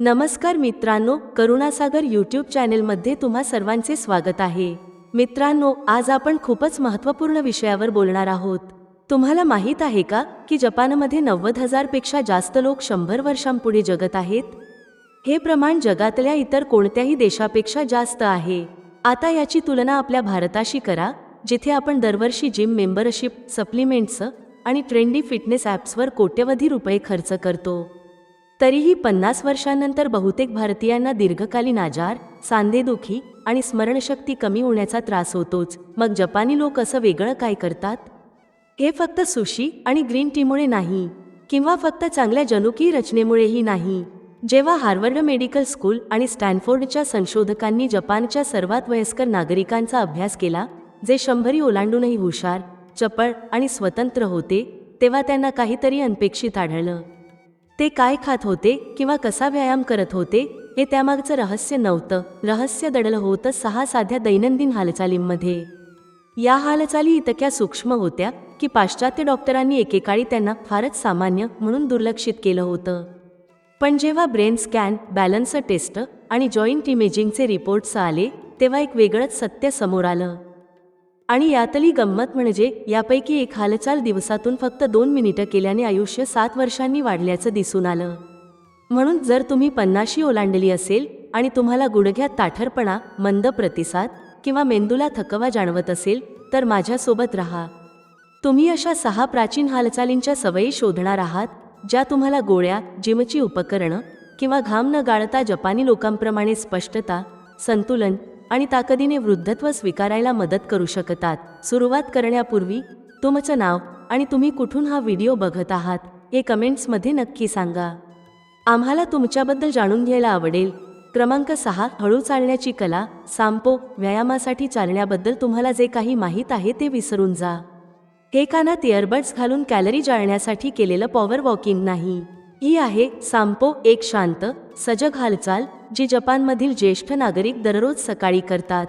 नमस्कार मित्रांनो करुणासागर यूट्यूब चॅनेलमध्ये तुम्हा सर्वांचे स्वागत आहे. मित्रांनो आज आपण खूपच महत्त्वपूर्ण विषयावर बोलणार आहोत. तुम्हाला माहीत आहे का की जपानमध्ये नव्वद हजारपेक्षा जास्त लोक शंभर वर्षांपुढे जगत आहेत? हे प्रमाण जगातल्या इतर कोणत्याही देशापेक्षा जास्त आहे. आता याची तुलना आपल्या भारताशी करा जिथे आपण दरवर्षी जिम मेंबरशिप सप्लिमेंट्स आणि ट्रेंडी फिटनेस ॲप्सवर कोट्यवधी रुपये खर्च करतो. तरीही पन्नास वर्षांनंतर बहुतेक भारतीयांना दीर्घकालीन आजार सांधेदुखी आणि स्मरणशक्ती कमी होण्याचा त्रास होतोच. मग जपानी लोक असं वेगळं काय करतात? हे फक्त सुशी आणि ग्रीन टीमुळे नाही किंवा फक्त चांगल्या जनुकीय रचनेमुळेही नाही. जेव्हा हार्वर्ड मेडिकल स्कूल आणि स्टॅनफोर्डच्या संशोधकांनी जपानच्या सर्वात वयस्कर नागरिकांचा अभ्यास केला जे शंभरी ओलांडूनही हुशार चपळ आणि स्वतंत्र होते तेव्हा त्यांना काहीतरी अनपेक्षित आढळलं. ते काय खात होते किंवा कसा व्यायाम करत होते हे त्यामागचं रहस्य नव्हतं. रहस्य दडलं होतं सहा साध्या दैनंदिन हालचालींमध्ये. या हालचाली इतक्या सूक्ष्म होत्या की पाश्चात्य डॉक्टरांनी एकेकाळी त्यांना फारच सामान्य म्हणून दुर्लक्षित केलं होतं. पण जेव्हा ब्रेन स्कॅन बॅलन्स टेस्ट आणि जॉईंट इमेजिंगचे रिपोर्ट्स आले तेव्हा एक वेगळंच सत्य समोर आलं. आणि यातली गंमत म्हणजे यापैकी एक हालचाल दिवसातून फक्त दोन मिनिटं केल्याने आयुष्य सात वर्षांनी वाढल्याचं दिसून आलं. म्हणून जर तुम्ही पन्नाशी ओलांडली असेल आणि तुम्हाला गुडघ्यात ताठरपणा मंद प्रतिसाद किंवा मेंदूला थकवा जाणवत असेल तर माझ्यासोबत राहा. तुम्ही अशा सहा प्राचीन हालचालींच्या सवयी शोधणार आहात ज्या तुम्हाला गोळ्या जिमची उपकरणं किंवा घाम न गाळता जपानी लोकांप्रमाणे स्पष्टता संतुलन आणि ताकदीने वृद्धत्व स्वीकारायला मदत करू शकतात. सुरुवात करण्यापूर्वी तुमचं नाव आणि तुम्ही कुठून हा व्हिडिओ बघत आहात हे कमेंट्समध्ये नक्की सांगा. आम्हाला तुमच्याबद्दल जाणून घ्यायला आवडेल. क्रमांक सहा हळू चालण्याची कला सांपो व्यायामासाठी चालण्याबद्दल तुम्हाला जे काही माहीत आहे ते विसरून जा. हे कानात इयरबड्स घालून कॅलरी जाळण्यासाठी केलेलं पॉवर वॉकिंग नाही. ही आहे सांपो एक शांत सजग हालचाल जी जपानमधील ज्येष्ठ नागरिक दररोज सकाळी करतात.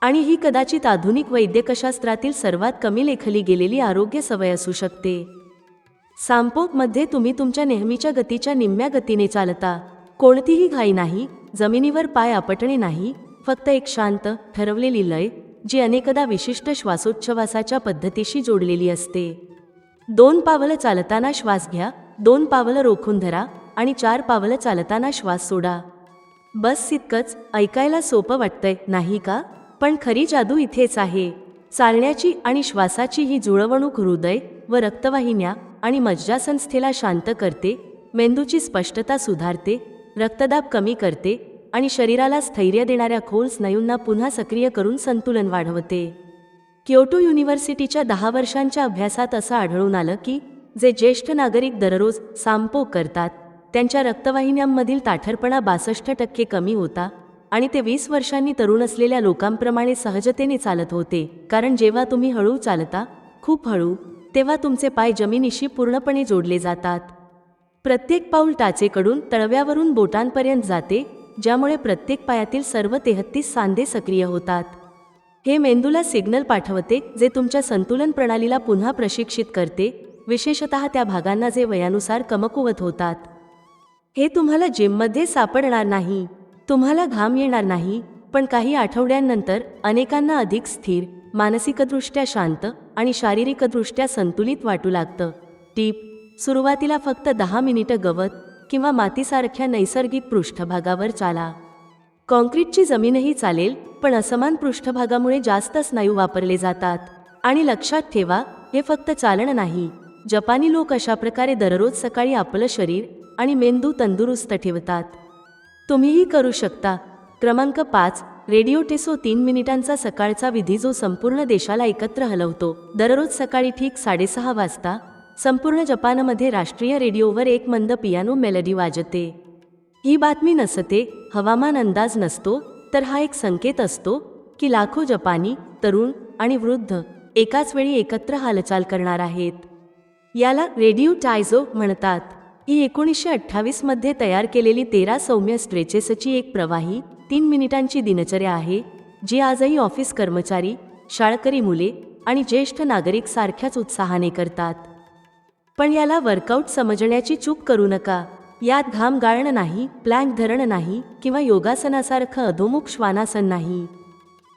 आणि ही कदाचित आधुनिक वैद्यकशास्त्रातील सर्वात कमी लेखली गेलेली आरोग्य सवय असू शकते. सांपोकमध्ये तुम्ही तुमच्या नेहमीच्या गतीच्या निम्म्या गतीने चालता. कोणतीही घाई नाही जमिनीवर पाय आपटणे नाही फक्त एक शांत ठरवलेली लय जी अनेकदा विशिष्ट श्वासोच्छवासाच्या पद्धतीशी जोडलेली असते. दोन पावलं चालताना श्वास घ्या दोन पावलं रोखून धरा आणि चार पावलं चालताना श्वास सोडा. बस इतकंच ऐकायला सोपं वाटतंय नाही का? पण खरी जादू इथेच आहे. चालण्याची आणि श्वासाची ही जुळवणूक हृदय व रक्तवाहिन्या आणि मज्जासंस्थेला शांत करते मेंदूची स्पष्टता सुधारते रक्तदाब कमी करते आणि शरीराला स्थैर्य देणाऱ्या खोल स्नायूंना पुन्हा सक्रिय करून संतुलन वाढवते. क्योटो युनिव्हर्सिटीच्या दहा वर्षांच्या अभ्यासात असं आढळून आलं की जे ज्येष्ठ नागरिक दररोज सांपो करतात त्यांच्या रक्तवाहिन्यांमधील ताठरपणा बासष्ट टक्के कमी होता आणि ते वीस वर्षांनी तरुण असलेल्या लोकांप्रमाणे सहजतेने चालत होते. कारण जेव्हा तुम्ही हळू चालता खूप हळू तेव्हा तुमचे पाय जमिनीशी पूर्णपणे जोडले जातात. प्रत्येक पाऊल टाचेकडून तळव्यावरून बोटांपर्यंत जाते ज्यामुळे प्रत्येक पायातील सर्व तेहत्तीस सांधे सक्रिय होतात. हे मेंदूला सिग्नल पाठवते जे तुमच्या संतुलन प्रणालीला पुन्हा प्रशिक्षित करते विशेषत त्या भागांना जे वयानुसार कमकुवत होतात. हे तुम्हाला जिममध्ये सापडणार नाही. तुम्हाला घाम येणार नाही पण काही आठवड्यांनंतर अनेकांना अधिक स्थिर मानसिकदृष्ट्या शांत आणि शारीरिकदृष्ट्या संतुलित वाटू लागतं. टीप सुरुवातीला फक्त दहा मिनिटं गवत किंवा मातीसारख्या नैसर्गिक पृष्ठभागावर चाला. कॉन्क्रीटची जमीनही चालेल पण असमान पृष्ठभागामुळे जास्त स्नायू वापरले जातात. आणि लक्षात ठेवा हे फक्त चालणं नाही. जपानी लोक अशा प्रकारे दररोज सकाळी आपलं शरीर आणि मेंदू तंदुरुस्त ठेवतात. तुम्हीही करू शकता. क्रमांक पाच रेडिओ टेसो तीन मिनिटांचा सकाळचा विधी जो संपूर्ण देशाला एकत्र हलवतो. दररोज सकाळी ठीक साडेसहा वाजता संपूर्ण जपानमध्ये राष्ट्रीय रेडिओवर एक मंद पियानो मेलडी वाजते. ही बातमी नसते हवामान अंदाज नसतो तर हा एक संकेत असतो की लाखो जपानी तरुण आणि वृद्ध एकाच वेळी एकत्र हालचाल करणार आहेत. याला रेडिओ टायझो म्हणतात. ही एकोणीसशे अठ्ठावीसमध्ये तयार केलेली तेरा सौम्य स्ट्रेचेसची एक प्रवाही तीन मिनिटांची दिनचर्या आहे जी आजही ऑफिस कर्मचारी शाळकरी मुले आणि ज्येष्ठ नागरिक सारख्याच उत्साहाने करतात. पण याला वर्कआउट समजण्याची चूक करू नका. यात घाम गाळणं नाही प्लँक धरणं नाही किंवा योगासनासारखं अधोमुख श्वानासन नाही.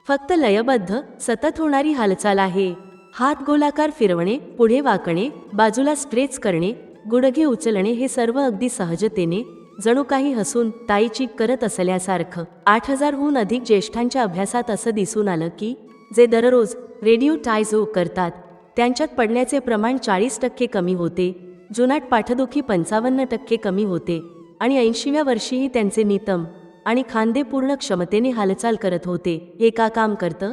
फक्त लयबद्ध सतत होणारी हालचाल आहे. हात गोलाकार फिरवणे पुढे वाकणे बाजूला स्ट्रेच करणे गुडघे उचलणे हे सर्व अगदी सहजतेने जणू काही हसून ताईची करत असल्यासारखं. आठ हजारहून अधिक ज्येष्ठांच्या अभ्यासात असं दिसून आलं की जे दररोज रेडिओ टायझो करतात त्यांच्यात पडण्याचे प्रमाण चाळीस टक्के कमी होते जुनाट पाठदुखी पंचावन्न टक्के कमी होते आणि ऐंशीव्या वर्षीही त्यांचे नितम आणि खांदे पूर्ण क्षमतेने हालचाल करत होते. हे का काम करतं?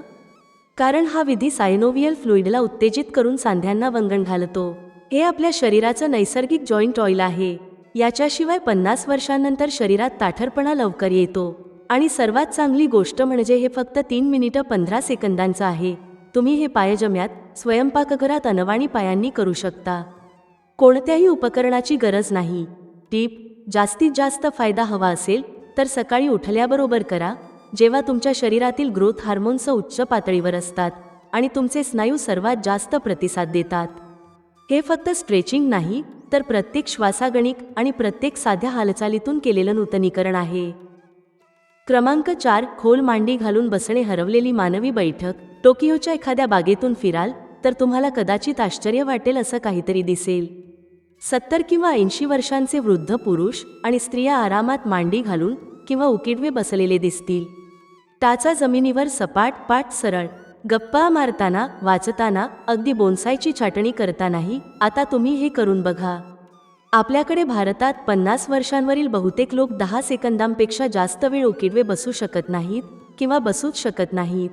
कारण हा विधी सायनोवियल फ्लुईडला उत्तेजित करून सांध्यांना वंगण घालतो. हे आपल्या शरीराचं नैसर्गिक जॉईंट ऑइल आहे. याच्याशिवाय पन्नास वर्षांनंतर शरीरात ताठरपणा लवकर येतो. आणि सर्वात चांगली गोष्ट म्हणजे हे फक्त तीन मिनिटं पंधरा सेकंदांचं आहे. तुम्ही हे पायजम्यात स्वयंपाकघरात अनवाणी पायांनी करू शकता. कोणत्याही उपकरणाची गरज नाही. टीप जास्तीत जास्त फायदा हवा असेल तर सकाळी उठल्याबरोबर करा जेव्हा तुमच्या शरीरातील ग्रोथ हार्मोन्स उच्च पातळीवर असतात आणि तुमचे स्नायू सर्वात जास्त प्रतिसाद देतात. हे फक्त स्ट्रेचिंग नाही तर प्रत्येक श्वासागणिक आणि प्रत्येक साध्या हालचालीतून केलेलं नूतनीकरण आहे. क्रमांक चार खोल मांडी घालून बसणे हरवलेली मानवी बैठक टोकियोच्या एखाद्या बागेतून फिराल तर तुम्हाला कदाचित आश्चर्य वाटेल असं काहीतरी दिसेल. सत्तर किंवा ऐंशी वर्षांचे वृद्ध पुरुष आणि स्त्रिया आरामात मांडी घालून किंवा उकिडवे बसलेले दिसतील. टाचा जमिनीवर सपाट पाठ सरळ. गप्पा मारताना वाचताना अगदी बोनसायची छाटणी करतानाही आता तुम्ही हे करून बघा. आपल्याकडे भारतात पन्नास वर्षांवरील बहुतेक लोक दहा सेकंदांपेक्षा जास्त वेळ उकिडवे बसू शकत नाहीत किंवा बसूच शकत नाहीत.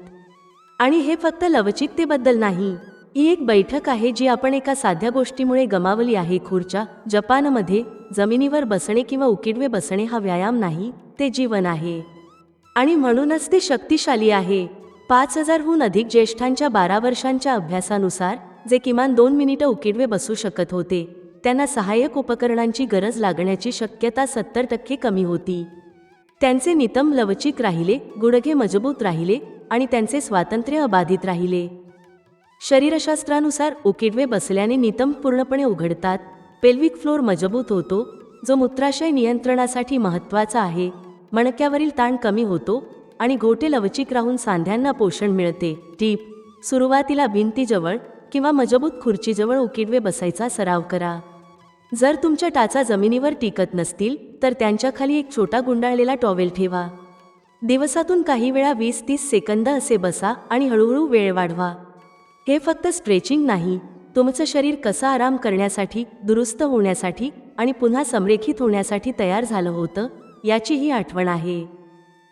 आणि हे फक्त लवचिकतेबद्दल नाही. ही एक बैठक आहे जी आपण एका साध्या गोष्टीमुळे गमावली आहे खुर्च्या जपानमध्ये जमिनीवर बसणे किंवा उकिडवे बसणे हा व्यायाम नाही ते जीवन आहे. आणि म्हणूनच ते शक्तिशाली आहे. पाच हजारहून अधिक ज्येष्ठांच्या बारा वर्षांच्या अभ्यासानुसार जे किमान दोन मिनिटं उकिडवे बसू शकत होते त्यांना सहाय्यक उपकरणांची गरज लागण्याची शक्यता सत्तर टक्के कमी होती. त्यांचे नितम लवचिक राहिले गुडघे मजबूत राहिले आणि त्यांचे स्वातंत्र्य अबाधित राहिले. शरीरशास्त्रानुसार उकिडवे बसल्याने नितंब पूर्णपणे उघडतात. पेल्विक फ्लोर मजबूत होतो जो मूत्राशय नियंत्रणासाठी महत्त्वाचा आहे. मणक्यावरील ताण कमी होतो आणि घोटे लवचिक राहून सांध्यांना पोषण मिळते. टीप सुरुवातीला भिंतीजवळ किंवा मजबूत खुर्चीजवळ उकिडवे बसायचा सराव करा. जर तुमच्या टाचा जमिनीवर टिकत नसतील तर त्यांच्याखाली एक छोटा गुंडाळलेला टॉवेल ठेवा. दिवसातून काही वेळा वीस तीस सेकंद असे बसा आणि हळूहळू वेळ वाढवा. हे फक्त स्ट्रेचिंग नाही तुमचं शरीर कसं आराम करण्यासाठी दुरुस्त होण्यासाठी आणि पुन्हा संरेखित होण्यासाठी तयार झालं होतं याची ही आठवण आहे.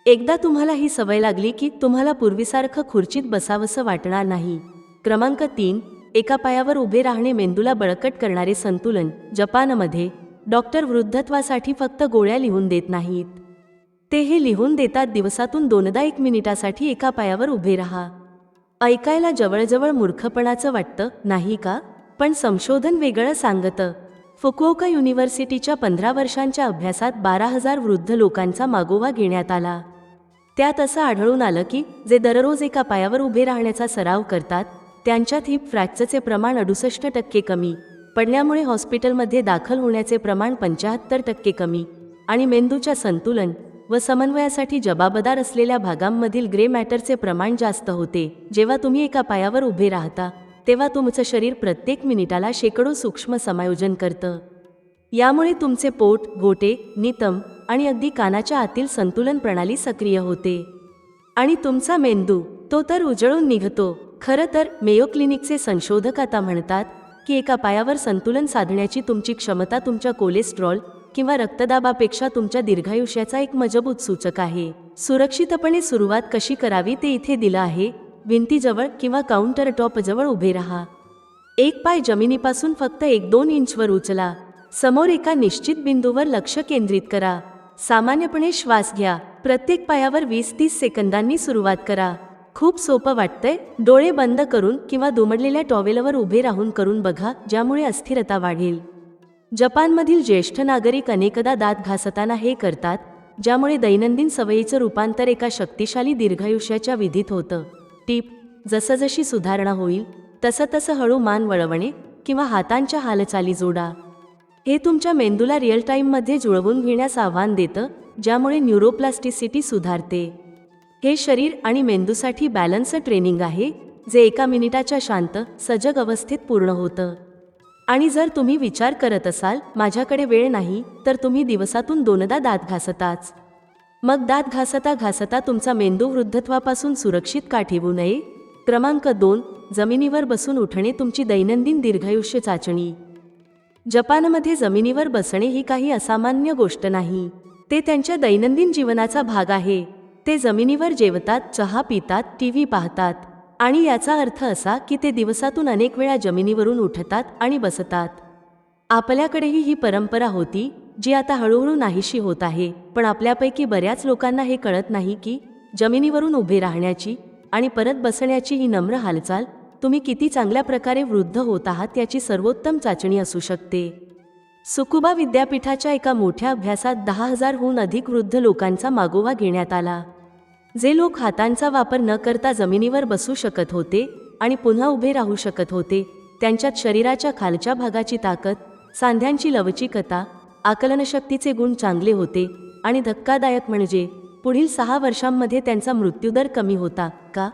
एकदा तुम्हाला ही सवय लागली की तुम्हाला पूर्वीसारखं खुर्चीत बसावंसं वाटणार नाही. क्रमांक तीन एका पायावर उभे राहणे मेंदूला बळकट करणारे संतुलन जपानमध्ये डॉक्टर वृद्धत्वासाठी फक्त गोळ्या लिहून देत नाहीत. ते हे लिहून देतात दिवसातून दोनदा एक मिनिटासाठी एका पायावर उभे राहा. ऐकायला जवळजवळ मूर्खपणाचं वाटतं नाही का? पण संशोधन वेगळं सांगतं. फुकुओका युनिव्हर्सिटीच्या पंधरा वर्षांच्या अभ्यासात बारा हजार वृद्ध लोकांचा मागोवा घेण्यात आला. त्यात असं आढळून आलं की जे दररोज एका पायावर उभे राहण्याचा सराव करतात त्यांच्यात हिप फ्रॅक्चरचे प्रमाण अडुसष्ट टक्के कमी पडण्यामुळे हॉस्पिटलमध्ये दाखल होण्याचे प्रमाण पंच्याहत्तर टक्के कमी आणि मेंदूच्या संतुलन व समन्वयासाठी जबाबदार असलेल्या भागांमधील ग्रे मॅटरचे प्रमाण जास्त होते. जेव्हा तुम्ही एका पायावर उभे राहता तेव्हा तुमचं शरीर प्रत्येक मिनिटाला शेकडो सूक्ष्म समायोजन करतं. यामुळे तुमचे पोट गोटे नितम आणि अगदी कानाच्या आतील संतुलन प्रणाली सक्रिय होते. आणि तुमचा मेंदू तो तर उजळून निघतो. खरं तर मेयो क्लिनिकचे संशोधक आता म्हणतात की एका पायावर संतुलन साधण्याची तुमची क्षमता तुमच्या कोलेस्ट्रॉल किंवा रक्तदाबापेक्षा तुमच्या दीर्घायुष्याचा एक मजबूत सूचक आहे. सुरक्षितपणे सुरुवात कशी करावी ते इथे दिलं आहे. भिंतीजवळ किंवा काउंटर टॉपजवळ उभे राहा. एक पाय जमिनीपासून फक्त एक दोन इंचवर उचला. समोर एका निश्चित बिंदूवर लक्ष केंद्रित करा. सामान्यपणे श्वास घ्या. प्रत्येक पायावर वीस तीस सेकंदांनी सुरुवात करा. खूप सोपं वाटतंय. डोळे बंद करून किंवा दुमडलेल्या टॉवेलवर उभे राहून करून बघा ज्यामुळे अस्थिरता वाढेल. जपानमधील ज्येष्ठ नागरिक अनेकदा दात घासताना हे करतात ज्यामुळे दैनंदिन सवयीचं रूपांतर एका शक्तिशाली दीर्घायुष्याच्या विधीत होतं. टीप जसजशी सुधारणा होईल तसं तसं हळू मान वळवणे किंवा हातांच्या हालचाली जोडा. हे तुमच्या मेंदूला रिअल टाईममध्ये जुळवून घेण्यास आव्हान देतं ज्यामुळे न्यूरोप्लास्टिसिटी सुधारते. हे शरीर आणि मेंदूसाठी बॅलन्स ट्रेनिंग आहे जे एका मिनिटाच्या शांत सजग अवस्थेत पूर्ण होतं. आणि जर तुम्ही विचार करत असाल माझ्याकडे वेळ नाही तर तुम्ही दिवसातून दोनदा दात घासताच. मग दात घासता घासता तुमचा मेंदू वृद्धत्वापासून सुरक्षित का ठेवू नये? क्रमांक दोन जमिनीवर बसून उठणे तुमची दैनंदिन दीर्घायुष्य चाचणी. जपानमध्ये जमिनीवर बसणे ही काही असामान्य गोष्ट नाही. ते त्यांच्या दैनंदिन जीवनाचा भाग आहे. ते जमिनीवर जेवतात चहा पितात टी व्ही पाहतात. आणि याचा अर्थ असा की ते दिवसातून अनेक वेळा जमिनीवरून उठतात आणि बसतात. आपल्याकडेही ही परंपरा होती जी आता हळूहळू नाहीशी होत आहे. पण आपल्यापैकी बऱ्याच लोकांना हे कळत नाही की जमिनीवरून उभे राहण्याची आणि परत बसण्याची ही नम्र हालचाल तुम्ही किती चांगल्या प्रकारे वृद्ध होत आहात याची सर्वोत्तम चाचणी असू शकते. सुकुबा विद्यापीठाच्या एका मोठ्या अभ्यासात दहा हजारहून अधिक वृद्ध लोकांचा मागोवा घेण्यात आला. जे लोक हातांचा वापर न करता जमिनीवर बसू शकत होते आणि पुन्हा उभे राहू शकत होते त्यांच्यात शरीराच्या खालच्या भागाची ताकद सांध्यांची लवचिकता आकलनशक्तीचे गुण चांगले होते आणि धक्कादायक म्हणजे पुढील सहा वर्षांमध्ये त्यांचा मृत्यूदर कमी होता का?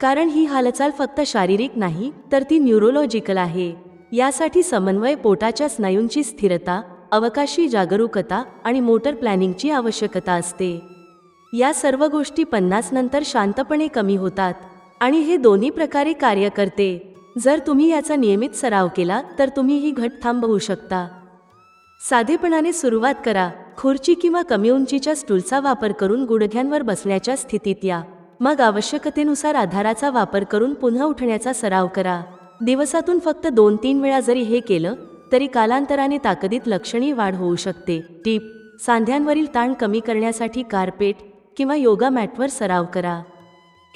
कारण ही हालचाल फक्त शारीरिक नाही तर ती न्यूरोलॉजिकल आहे. यासाठी समन्वय पोटाच्या स्नायूंची स्थिरता अवकाशी जागरूकता आणि मोटर प्लॅनिंगची आवश्यकता असते. या सर्व गोष्टी पन्नास नंतर शांतपणे कमी होतात आणि हे दोन्ही प्रकारे कार्य करते. जर तुम्ही याचा नियमित सराव केला तर तुम्ही ही घट थांबवू शकता. साधेपणाने सुरुवात करा. खुर्ची किंवा कमी उंचीच्या स्टूलचा वापर करून गुडघ्यांवर बसण्याच्या स्थितीत या. मग आवश्यकतेनुसार आधाराचा वापर करून पुन्हा उठण्याचा सराव करा. दिवसातून फक्त दोन तीन वेळा जरी हे केलं तरी कालांतराने ताकदीत लक्षणीय वाढ होऊ शकते. टीप सांध्यांवरील ताण कमी करण्यासाठी कार्पेट किंवा योगा मॅटवर सराव करा.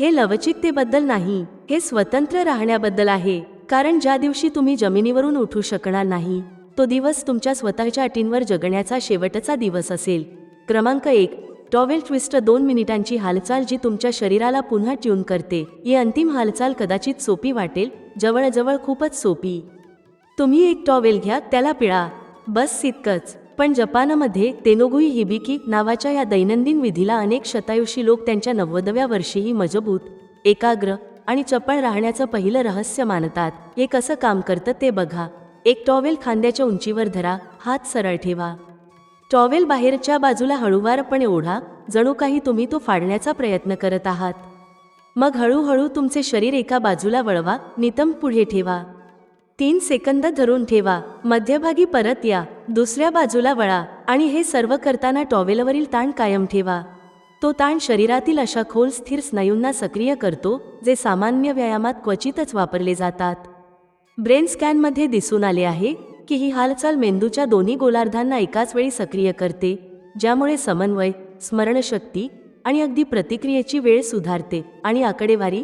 हे लवचिकतेबद्दल नाही हे स्वतंत्र राहण्याबद्दल आहे कारण ज्या दिवशी तुम्ही जमिनीवरून उठू शकणार नाही तो दिवस तुमच्या स्वतःच्या अटींवर जगण्याचा शेवटचा दिवस असेल. क्रमांक एक टॉवेल ट्विस्ट दोन मिनिटांची हालचाल जी तुमच्या शरीराला पुन्हा ट्यून करते. ही अंतिम हालचाल कदाचित सोपी वाटेल जवळजवळ खूपच सोपी. तुम्ही एक टॉवेल घ्या त्याला पिळा. बस इतकंच. पण जपानमध्ये तेनोगुई हिबिकी नावाच्या या दैनंदिन विधीला अनेक शतायुषी लोक त्यांच्या नव्वदव्या वर्षीही मजबूत एकाग्र आणि चपळ राहण्याचं पहिलं रहस्य मानतात. हे कसं काम करतं ते बघा. एक टॉवेल खांद्याच्या उंचीवर धरा हात सरळ ठेवा. टॉवेल बाहेरच्या बाजूला हळूवारपणे ओढा जणू काही तुम्ही तो फाडण्याचा प्रयत्न करत आहात. मग हळूहळू तुमचे शरीर एका बाजूला वळवा नितंब पुढे ठेवा. तीन सेकंद धरून ठेवा मध्यभागी परत या दुसऱ्या बाजूला वळा आणि हे सर्व करताना टॉवेलवरील ताण कायम ठेवा. तो ताण शरीरातील अशा खोल स्थिर स्नायूंना सक्रिय करतो जे सामान्य व्यायामात क्वचितच वापरले जातात. ब्रेन स्कॅनमध्ये दिसून आले आहे की ही हालचाल मेंदूच्या दोन्ही गोलार्धांना एकाच वेळी सक्रिय करते ज्यामुळे समन्वय स्मरणशक्ती आणि अगदी प्रतिक्रियेची वेळ सुधारते आणि आकडेवारी.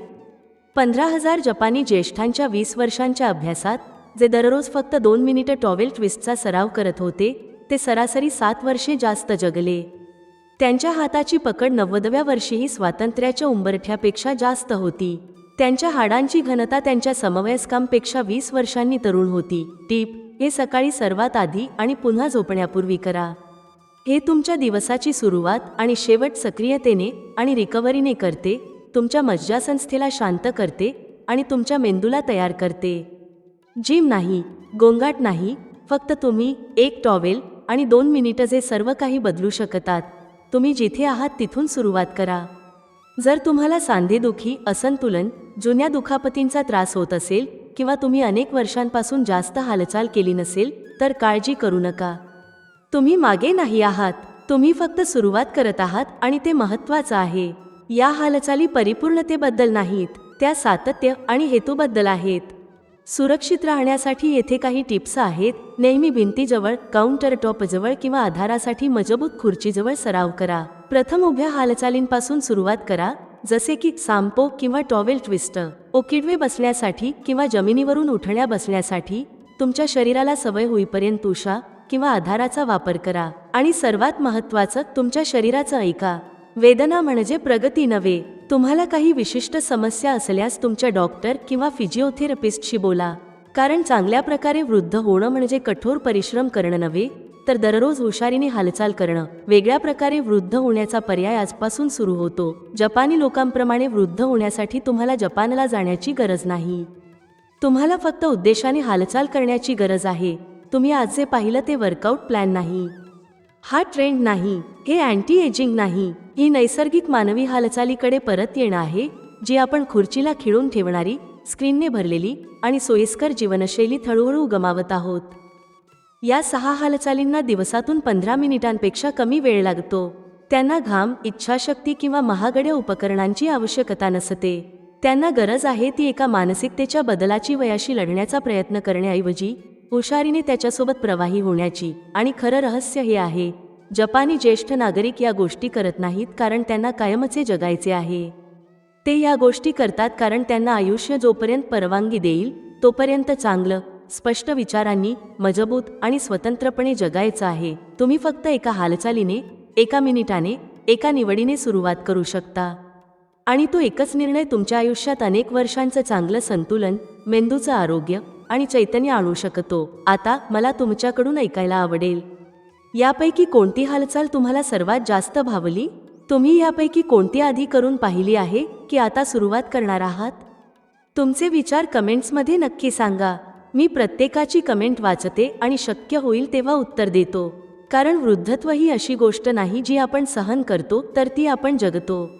पंधरा हजार जपानी ज्येष्ठांच्या वीस वर्षांच्या अभ्यासात जे दररोज फक्त दोन मिनिटं टॉवेल ट्विस्टचा सराव करत होते ते सरासरी सात वर्षे जास्त जगले. त्यांच्या हाताची पकड नव्वदव्या वर्षीही स्वातंत्र्याच्या उंबरठ्यापेक्षा जास्त होती. त्यांच्या हाडांची घनता त्यांच्या समवयस्कांपेक्षा वीस वर्षांनी तरुण होती. टीप हे सकाळी सर्वात आधी आणि पुन्हा झोपण्यापूर्वी करा. हे तुमच्या दिवसाची सुरुवात आणि शेवट सक्रियतेने आणि रिकव्हरीने करते तुमच्या मज्जासंस्थेला शांत करते आणि तुमच्या मेंदूला तयार करते. जिम नाही गोंगाट नाही फक्त तुम्ही एक टॉवेल आणि दोन मिनिटं जे सर्व काही बदलू शकतात तुम्ही जिथे आहात तिथून सुरुवात करा. जर तुम्हाला सांधेदुखी असंतुलन जुन्या दुखापतींचा त्रास होत असेल किंवा तुम्ही अनेक वर्षांपासून जास्त हालचाल केली नसेल तर काळजी करू नका. तुम्ही मागे नाही आहात तुम्ही फक्त सुरुवात करत आहात आणि ते महत्त्वाचं आहे. या हालचाली परिपूर्णतेबद्दल नाहीत त्या सातत्य आणि हेतूबद्दल आहेत. सुरक्षित राहण्यासाठी येथे काही टिप्स आहेत नेहमी भिंतीजवळ काउंटर टॉपजवळ किंवा आधारासाठी मजबूत खुर्चीजवळ सराव करा. प्रथम उभ्या हालचालींपासून सुरुवात करा जसे की सांपो किंवा टॉवेल ट्विस्ट ओकिडवे बसण्यासाठी किंवा जमिनीवरून उठण्या बसण्यासाठी तुमच्या शरीराला सवय होईपर्यंत उषा किंवा आधाराचा वापर करा. आणि सर्वात महत्त्वाचं तुमच्या शरीराचं ऐका. वेदना म्हणजे प्रगती नव्हे. तुम्हाला काही विशिष्ट समस्या असल्यास तुमच्या डॉक्टर किंवा फिजिओथेरपिस्टशी बोला. कारण चांगल्या प्रकारे वृद्ध होणं म्हणजे कठोर परिश्रम करणं नव्हे. तर दररोज हुशारीने हालचाल करणं वेगळ्या प्रकारे वृद्ध होण्याचा पर्याय आजपासून सुरू होतो. जपानी लोकांप्रमाणे वृद्ध होण्यासाठी तुम्हाला जपानला जाण्याची गरज नाही. तुम्हाला फक्त उद्देशाने हालचाल करण्याची गरज आहे. तुम्ही आज जे पाहिलं ते वर्कआउट प्लॅन नाही. हा ट्रेंड नाही. हे अँटी एजिंग नाही. ही नैसर्गिक मानवी हालचालीकडे परत येणं आहे जी आपण खुर्चीला खिळून ठेवणारी स्क्रीनने भरलेली आणि सोयीस्कर जीवनशैलीत हळूहळू गमावत आहोत. या सहा हालचालींना दिवसातून पंधरा मिनिटांपेक्षा कमी वेळ लागतो. त्यांना घाम इच्छाशक्ती किंवा महागड्या उपकरणांची आवश्यकता नसते. त्यांना गरज आहे ती एका मानसिकतेच्या बदलाची वयाशी लढण्याचा प्रयत्न करण्याऐवजी हुशारीने त्याच्यासोबत प्रवाही होण्याची. आणि खरं रहस्य हे आहे जपानी ज्येष्ठ नागरिक या गोष्टी करत नाहीत कारण त्यांना कायमचे जगायचे आहे. ते या गोष्टी करतात कारण त्यांना आयुष्य जोपर्यंत परवानगी देईल तोपर्यंत चांगलं स्पष्ट विचारांनी मजबूत आणि स्वतंत्रपणे जगायचं आहे. तुम्ही फक्त एका हालचालीने एका मिनिटाने एका निवडीने सुरुवात करू शकता. आणि तो एकच निर्णय तुमच्या आयुष्यात अनेक वर्षांचं चांगलं संतुलन मेंदूचं आरोग्य आणि चैतन्य आणू शकतो. आता मला तुमच्याकडून ऐकायला आवडेल. यापैकी कोणती हालचाल तुम्हाला सर्वात जास्त भावली? तुम्ही यापैकी कोणती आधी करून पाहिली आहे की आता सुरुवात करणार आहात? तुमचे विचार कमेंट्समध्ये नक्की सांगा. मी प्रत्येकाची कमेंट वाचते आणि शक्य होईल तेव्हा उत्तर देतो. कारण वृद्धत्व ही अशी गोष्ट नाही जी आपण सहन करतो तर ती आपण जगतो.